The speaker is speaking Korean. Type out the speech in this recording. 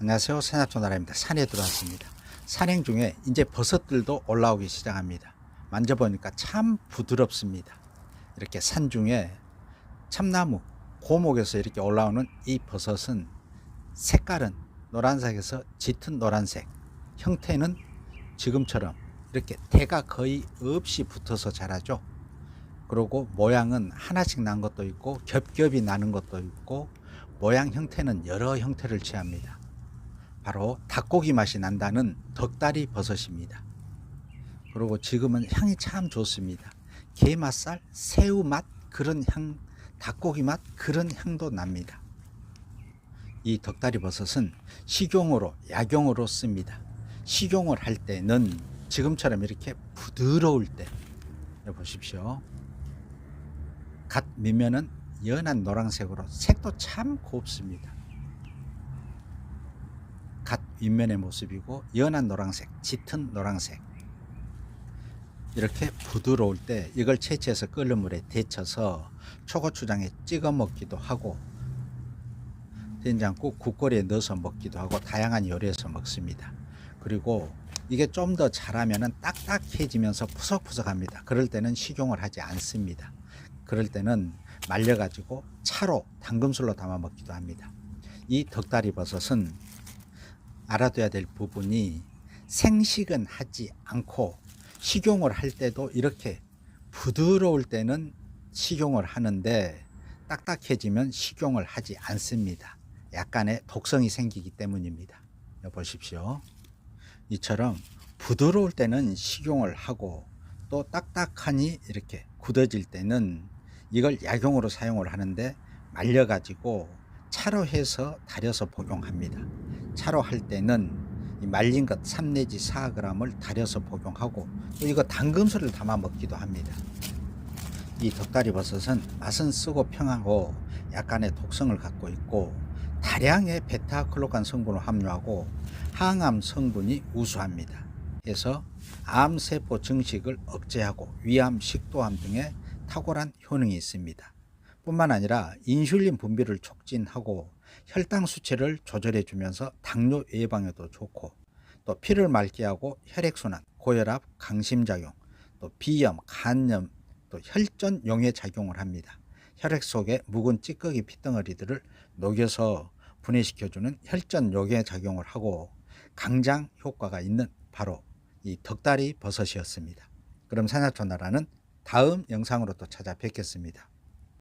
안녕하세요. 산약조나라입니다. 산에 들어왔습니다. 산행 중에 이제 버섯들도 올라오기 시작합니다. 만져보니까 참 부드럽습니다. 이렇게 산 중에 참나무, 고목에서 이렇게 올라오는 이 버섯은 색깔은 노란색에서 짙은 노란색, 형태는 지금처럼 이렇게 대가 거의 없이 붙어서 자라죠. 그리고 모양은 하나씩 난 것도 있고 겹겹이 나는 것도 있고 모양 형태는 여러 형태를 취합니다. 바로 닭고기 맛이 난다는 덕다리 버섯입니다. 그리고 지금은 향이 참 좋습니다. 게 맛살, 새우 맛 그런 향, 닭고기 맛 그런 향도 납니다. 이 덕다리 버섯은 식용으로, 약용으로 씁니다. 식용을 할 때는 지금처럼 이렇게 부드러울 때 여기 보십시오. 갓 미면은 연한 노란색으로 색도 참 곱습니다. 갓 윗면의 모습이고 연한 노란색, 짙은 노란색. 이렇게 부드러울 때 이걸 채취해서 끓는 물에 데쳐서 초고추장에 찍어 먹기도 하고 된장국 국거리에 넣어서 먹기도 하고 다양한 요리에서 먹습니다. 그리고 이게 좀 더 자라면은 딱딱해지면서 푸석푸석합니다. 그럴 때는 식용을 하지 않습니다. 그럴 때는 말려가지고 차로 당금술로 담아 먹기도 합니다. 이 덕다리 버섯은 알아둬야 될 부분이 생식은 하지 않고 식용을 할 때도 이렇게 부드러울 때는 식용을 하는데 딱딱해지면 식용을 하지 않습니다. 약간의 독성이 생기기 때문입니다. 보십시오. 이처럼 부드러울 때는 식용을 하고 또 딱딱하니 이렇게 굳어질 때는 이걸 약용으로 사용을 하는데 말려가지고 차로 해서 달여서 복용합니다. 차로 할 때는 이 말린 것 3 내지 4g을 달여서 복용하고 또 이거 당금술을 담아 먹기도 합니다. 이 덕다리 버섯은 맛은 쓰고 평하고 약간의 독성을 갖고 있고 다량의 베타클로간 성분을 함유하고 항암 성분이 우수합니다. 해서 암세포 증식을 억제하고 위암, 식도암 등의 탁월한 효능이 있습니다. 뿐만 아니라 인슐린 분비를 촉진하고 혈당 수치를 조절해 주면서 당뇨 예방에도 좋고 또 피를 맑게 하고 혈액순환, 고혈압, 강심작용, 또 비염, 간염, 또 혈전 용해 작용을 합니다. 혈액 속에 묵은 찌꺼기 피덩어리들을 녹여서 분해시켜주는 혈전 용해 작용을 하고 강장 효과가 있는 바로 이 덕다리 버섯이었습니다. 그럼 산야초나라는 다음 영상으로 또 찾아뵙겠습니다.